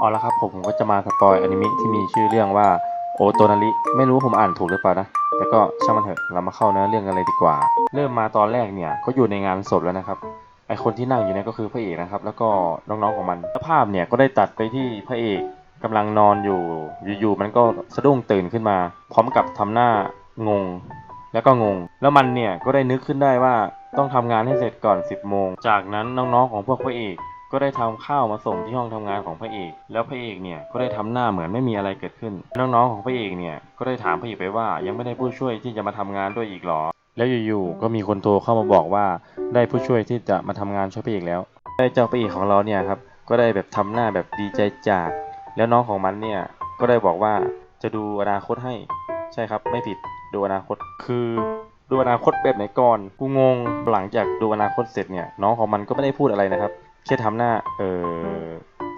เอาละครับผมก็จะมาสปอยอนิเมะที่มีชื่อเรื่องว่าโอโตนาริไม่รู้ผมอ่านถูกหรือเปล่านะ แต่ก็ช่างมันเถอะเรามาเข้าเนื้อเรื่องกันเลยดีกว่า เริ่มมาตอนแรกเนี่ยก็อยู่ในงานศพแล้วนะครับไอคนที่นั่งอยู่เนี่ยก็คือพระเอกนะครับ แล้วก็น้องๆของมันแล้วภาพเนี่ยก็ได้ตัดไปที่พระเอกกำลังนอนอยู่อยู่ๆมันก็สะดุ้งตื่นขึ้นมา พร้อมกับทำหน้างง แล้วก็งง แล้วมันเนี่ยก็ได้นึกขึ้นได้ว่าต้องทำงานให้เสร็จก่อน 10โมงจากนั้นน้องๆของพวกพระเอก ก็ได้ทำข้าวมาส่งที่ห้องทำงานของพระเอก แล้วพระเอกเนี่ยก็ได้ทำหน้าเหมือนไม่มีอะไรเกิดขึ้น น้องๆของพระเอกเนี่ยก็ได้ถามพระเอกไปว่ายังไม่ได้ผู้ช่วยที่จะมาทำงานด้วยอีกหรอ แล้วอยู่ๆก็มีคนโทรเข้ามาบอกว่าได้ผู้ช่วยที่จะมาทำงานช่วยพระเอกแล้ว ได้เจ้าพระเอกของเราเนี่ยครับก็ได้แบบทำหน้าแบบดีใจจาก แล้วน้องของมันเนี่ยก็ได้บอกว่าจะดูอนาคตให้ใช่ครับไม่ผิดดูอนาคตคือดูอนาคตแบบไหนก่อน กูงงหลังจากดูอนาคตเสร็จเนี่ยน้องของมันก็ไม่ได้พูดอะไรนะครับ แค่ทำหน้า เออ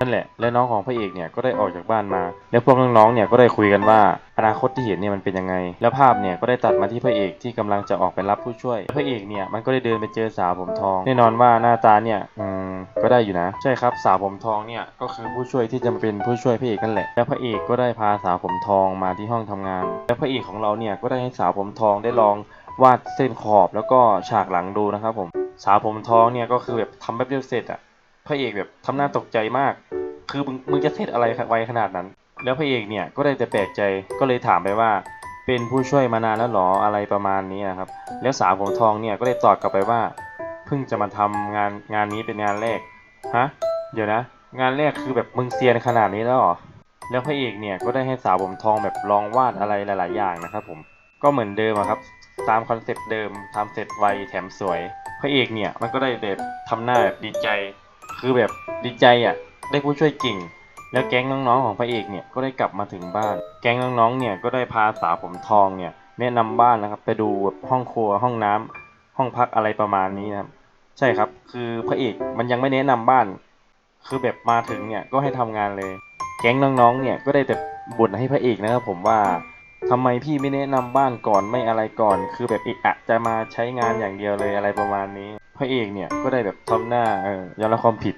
นั่นแหละ และน้องของพระเอกเนี่ยก็ได้ออกจากบ้านมา แล้วพวกน้องๆเนี่ยก็ได้คุยกันว่าอนาคตที่เห็นเนี่ยมันเป็นยังไง แล้วภาพเนี่ยก็ได้ตัดมาที่พระเอกที่กำลังจะออกไปรับผู้ช่วย พระเอกเนี่ยมันก็ได้เดินไปเจอสาวผมทอง แน่นอนว่าหน้าตาเนี่ยอืมก็ได้อยู่นะ ใช่ครับสาวผมทองเนี่ยก็คือผู้ช่วยที่จะมาเป็นผู้ช่วยพระเอกนั่นแหละ แล้วพระเอกก็ได้พาสาวผมทองมาที่ห้องทำงาน แล้วพระเอกของเราเนี่ยก็ได้ให้สาวผมทองได้ลองวาดเส้นขอบแล้วก็ฉากหลังดูนะครับผม สาวผมทองเนี่ยก็คือแบบทำแป๊บเดียวเสร็จอะ ระเอกแบบทำหน้าตกใจมาก คือมึงมึงจะเสร็จอะไรไวขนาดนั้น แล้วพระเอกเนี่ยก็ได้แต่แปลกใจก็เลยถามไปว่า เป็นผู้ช่วยมานานแล้วหรออะไรประมาณนี้นะครับ แล้วสาวผมทองเนี่ยก็ได้ตอบกลับไปว่าเพิ่งจะมาทำงานงานนี้เป็นงานแรกฮะเดี๋ยวนะ งานแรกคือแบบมึงเซียนขนาดนี้แล้วหรอแล้วพระเอกเนี่ยก็ได้ให้สาวผมทองแบบลองวาดอะไรหลาย ๆ อย่างนะครับผมก็เหมือนเดิมครับตามคอนเซปต์เดิมทำเสร็จไวแถมสวย พระเอกเนี่ยมันก็ได้แบบทำหน้าแบบดีใจ คือแบบดีใจอะ ได้ผู้ช่วยเก่ง แล้วแก๊งน้องๆของพระเอกเนี่ยก็ได้กลับมาถึงบ้าน แก๊งน้องๆเนี่ยก็ได้พาสาวผมทองเนี่ยแนะนำบ้านนะครับไปดูแบบห้องครัวห้องน้ำห้องพักอะไรประมาณนี้นะครับใช่ครับ คือพระเอกมันยังไม่แนะนำบ้าน คือแบบมาถึงเนี่ยก็ให้ทำงานเลย แก๊งน้องๆเนี่ยก็ได้แต่บ่นให้พระเอกนะครับผมว่าทำไมพี่ไม่แนะนำบ้านก่อนไม่อะไรก่อน คือแบบอีกอะจะมาใช้งานอย่างเดียวเลยอะไรประมาณนี้ ระเอกเนี่ยก็ได้แบบทำหน้าเออยอมรับความผิด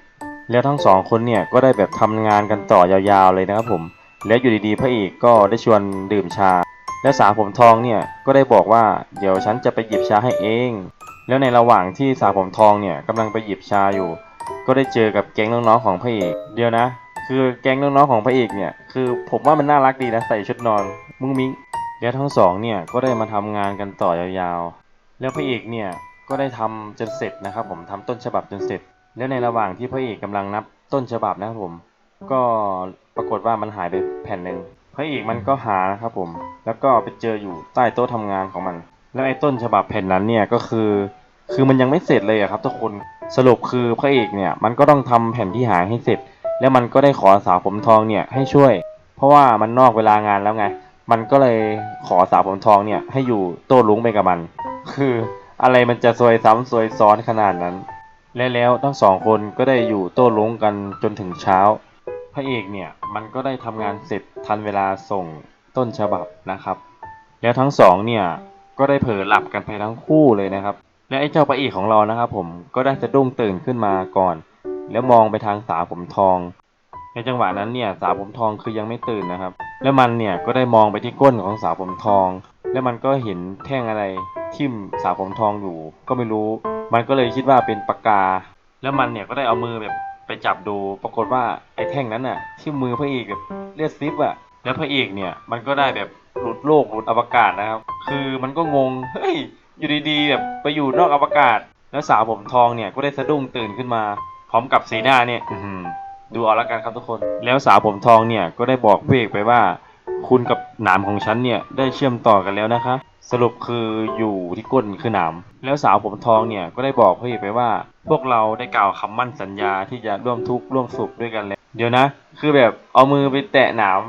แล้วทั้งสองคนเนี่ยก็ได้แบบทำงานกันต่อยาวๆเลยนะครับผม แล้วอยู่ดีๆ พระเอกก็ได้ชวนดื่มชา และสาวผมทองเนี่ยก็ได้บอกว่าเดี๋ยวฉันจะไปหยิบชาให้เอง แล้วในระหว่างที่สาวผมทองเนี่ยกำลังไปหยิบชาอยู่ ก็ได้เจอกับแก๊งน้องๆของพระเอกเดียวนะ คือแก๊งน้องๆของพระเอกเนี่ยคือผมว่ามันน่ารักดีนะใส่ชุดนอนมุ้งมิ้งแล้วทั้งสองเนี่ยก็ได้มาทำงานกันต่อยาวๆ แล้วพระเอกเนี่ย ก็ได้ทำจนเสร็จนะครับ ผมทำต้นฉบับจนเสร็จ แล้วในระหว่างที่พระเอกกำลังนับต้นฉบับนะครับผม ก็ปรากฏว่ามันหายไปแผ่นหนึ่งพระเอกมันก็หานะครับผม แล้วก็ไปเจออยู่ใต้โต๊ะทำงานของมัน แล้วไอ้ต้นฉบับแผ่นนั้นเนี่ยก็คือ คือมันยังไม่เสร็จเลยอะครับทุกคน สรุปคือพระเอกเนี่ยมันก็ต้องทำแผ่นที่หายให้เสร็จ แล้วมันก็ได้ขอสาวผมทองเนี่ยให้ช่วย เพราะว่ามันนอกเวลางานแล้วไง มันก็เลยขอสาวผมทองเนี่ยให้อยู่โต้ลุงไปกับมัน คือ อะไรมันจะซวยซ้ำซวยซ้อนขนาดนั้น และแล้วทั้งสองคนก็ได้อยู่โต้ลุงกันจนถึงเช้า พระเอกเนี่ยมันก็ได้ทำงานเสร็จทันเวลาส่งต้นฉบับนะครับ แล้วทั้งสองเนี่ยก็ได้เผลอหลับกันไปทั้งคู่เลยนะครับ และไอ้เจ้าพระเอกของเรานะครับ ผมก็ได้สะดุ้งตื่นขึ้นมาก่อน แล้วมองไปทางสาวผมทอง ในจังหวะนั้นเนี่ยสาวผมทองคือยังไม่ตื่นนะครับ แล้วมันเนี่ยก็ได้มองไปที่ก้นของสาวผมทอง แล้วมันก็เห็นแท่งอะไรทิ่มสาวผมทองอยู่ ก็ไม่รู้ มันก็เลยคิดว่าเป็นปากกา แล้วมันเนี่ยก็ได้เอามือแบบไปจับดู ปรากฏว่าไอ้แท่งนั้นน่ะ ที่มือพระเอกแบบเลือดซิปอะแล้วพระเอกเนี่ยมันก็ได้แบบหลุดโลกหลุดอวกาศนะครับ คือมันก็งง เฮ้ย อยู่ดีๆแบบไปอยู่นอกอวกาศ แล้วสาวผมทองเนี่ยก็ได้สะดุ้งตื่นขึ้นมา พร้อมกับสีหน้าเนี่ยดูเอาละกันครับทุกคน แล้วสาวผมทองเนี่ยก็ได้บอกพระเอกไปว่า คุณกับหนามของฉันเนี่ยได้เชื่อมต่อกันแล้วนะคะสรุปคืออยู่ที่ก้นคือหนามแล้วสาวผมทองเนี่ยก็ได้บอกพระเอกไปว่า พวกเราได้กล่าวคำมั่นสัญญาที่จะร่วมทุกข์ร่วมสุขด้วยกันแล้วเดี๋ยวนะ คือแบบเอามือไปแตะหนาม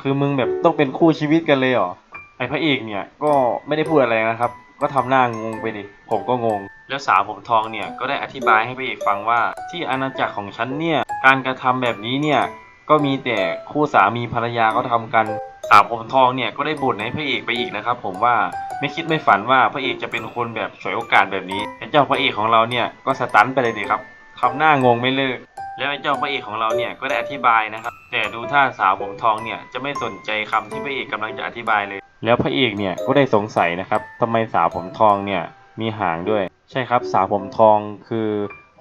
คือมึงแบบต้องเป็นคู่ชีวิตกันเลยเหรอไอพระเอกเนี่ยก็ไม่ได้พูดอะไรนะครับ ก็ทำหน้างงไปดิผมก็งง แล้วสาวผมทองเนี่ยก็ได้อธิบายให้พระเอกฟังว่า ที่อาณาจักรของฉันเนี่ยการกระทำแบบนี้เนี่ยก็มีแต่คู่สามีภรรยาก็ทำกัน สาวผมทองเนี่ยก็ได้บ่นให้พระเอกไปอีกนะครับ ผมว่าไม่คิดไม่ฝันว่าพระเอกจะเป็นคนแบบฉวยโอกาสแบบนี้ไอ้เจ้าพระเอกของเราเนี่ยก็สตันไปเลยดิครับทำหน้างงไม่เลิกแล้วไอ้เจ้าพระเอกของเราเนี่ยก็ได้อธิบายนะครับ แต่ดูท่าสาวผมทองเนี่ยจะไม่สนใจคำที่พระเอกกำลังจะอธิบายเลย แล้วพระเอกเนี่ยก็ได้สงสัยนะครับทำไมสาวผมทองเนี่ยมีหางด้วย ใช่ครับสาวผมทองคือ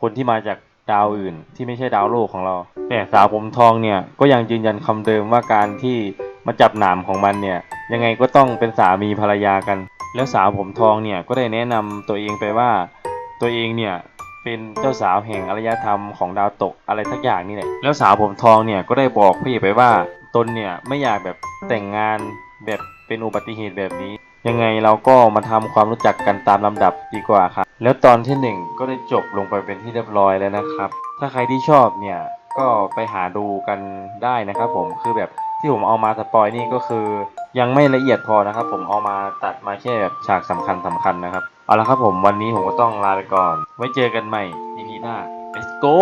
คนที่มาจากดาวอื่นที่ไม่ใช่ดาวโลกของเรา แต่สาวผมทองเนี่ยก็ยังยืนยันคำเดิมว่าการที่ มาจับหนามของมันเนี่ย ยังไงก็ต้องเป็นสามีภรรยากัน แล้วสาวผมทองเนี่ยก็ได้แนะนำตัวเองไปว่า ตัวเองเนี่ยเป็นเจ้าสาวแห่งอารยธรรมของดาวตกอะไรสักอย่างนี่แหละแล้วสาวผมทองเนี่ยก็ได้บอกพี่ไปว่าตนเนี่ยไม่อยากแบบแต่งงานแบบเป็นอุบัติเหตุแบบนี้ ยังไงเราก็มาทำความรู้จักกันตามลำดับดีกว่าครับแล้วตอนที่หนึ่งก็ได้จบลงไปเป็นที่เรียบร้อยแล้วนะครับ ถ้าใครที่ชอบเนี่ยก็ไปหาดูกันได้นะครับผมคือแบบ ที่ผมเอามาสปอยนี่ก็คือ ยังไม่ละเอียดพอนะครับ ผมเอามาตัดมาแค่แบบฉากสำคัญสำคัญนะครับ เอาละครับผมวันนี้ผมก็ต้องลาไปก่อน ไว้เจอกันใหม่ EP หน้า let's go